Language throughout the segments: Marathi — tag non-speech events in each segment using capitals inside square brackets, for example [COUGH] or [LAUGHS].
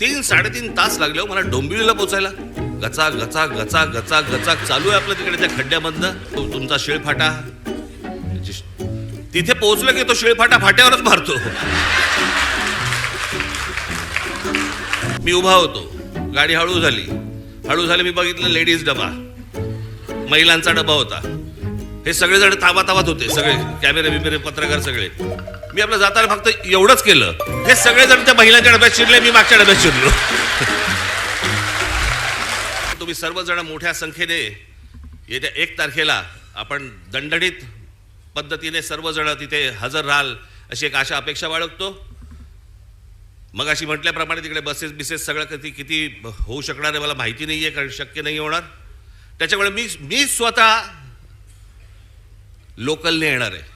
तीन साडेतीन तास लागले हो मला डोंबिवलीला पोचायला गचा गचा गचा गचा गचा चालू आहे आपलं तिकडे त्या खड्ड्यामधनं. तो तुमचा शिळफाटा. तिथे पोहोचलं की तो शिळफाटा फाट्यावरच मारतो. मी उभा होतो. गाडी हळू झाली. हळू झाली मी बघितलं लेडीज डबा. महिलांचा डबा होता. हे सगळेजण ताबा ताबात होते सगळे कॅमेरे बिमेरे पत्रकार सगळे. मी आपलं जाताना फक्त एवढंच केलं. हे सगळेजण त्या महिलांच्या डब्यात शिरले मी मागच्या डब्यात शिरलो. [LAUGHS] तुम्ही सर्वजण मोठ्या संख्येने येत्या एक तारखेला आपण दणदणीत पद्धतीने सर्वजण तिथे हजर राहाल अशी एक आशा अपेक्षा बाळगतो. मग अशी म्हटल्याप्रमाणे तिकडे बसेस बिसेस सगळं किती किती होऊ शकणार आहे मला माहिती नाही आहे कारण शक्य नाही होणार. त्याच्यामुळे मी मी स्वतः लोकलने येणार आहे.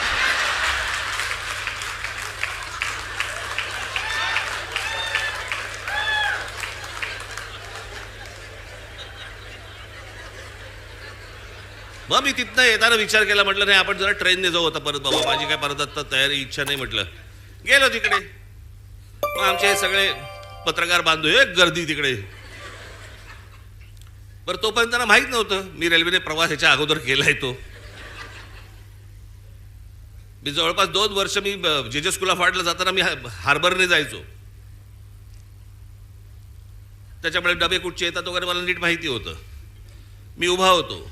मग मी तिथनं येताना विचार केला म्हटलं नाही आपण जरा ट्रेनने जाऊ आता परत बाबा माझी काय परत आता तयारी इच्छा नाही म्हटलं. गेलो तिकडे. मग आमचे हे सगळे पत्रकार बांधू एक गर्दी तिकडे. बरं तोपर्यंत त्यांना माहीत नव्हतं मी रेल्वेने प्रवास ह्याच्या अगोदर केलाय तो. मी जवळपास दोन वर्ष मी जे जे स्कूला फाडला जाताना मी हार्बरने जायचो. त्याच्यामुळे डबे कुठचे येतात वगैरे मला नीट माहिती होतं. मी उभा होतो.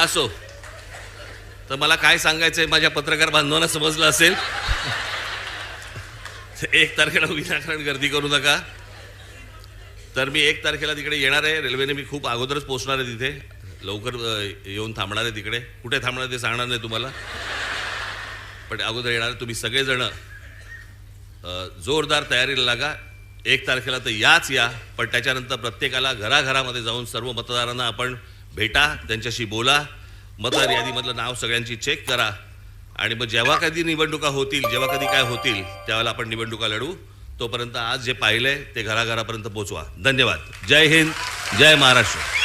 असो. तर मला काय सांगायचंय माझ्या पत्रकार बांधवांना समजलं असेल? एक तारखेला विनाकारण गर्दी करू नका. तर मी एक तारखेला तिकडे येणार आहे. रेल्वेने मी खूप अगोदरच पोहोचणार आहे तिथे. लवकर येऊन थांबणार आहे तिकडे. कुठे थांबणार ते सांगणार नाही तुम्हाला. पण अगोदर येणार तुम्ही सगळेजण जोरदार तयारीला लागा. एक तारखेला तर याच या. पण त्याच्यानंतर प्रत्येकाला घराघरामध्ये जाऊन सर्व मतदारांना आपण भेटा त्यांच्याशी बोला मतदार यादीमधलं नाव सगळ्यांची चेक करा. आणि मग जेव्हा कधी निवडणुका होतील जेव्हा कधी काय होतील त्यावेळेला आपण निवडणुका लढू. तोपर्यंत आज जे पाहिलंय ते घराघरापर्यंत पोचवा. धन्यवाद. जय हिंद जय महाराष्ट्र.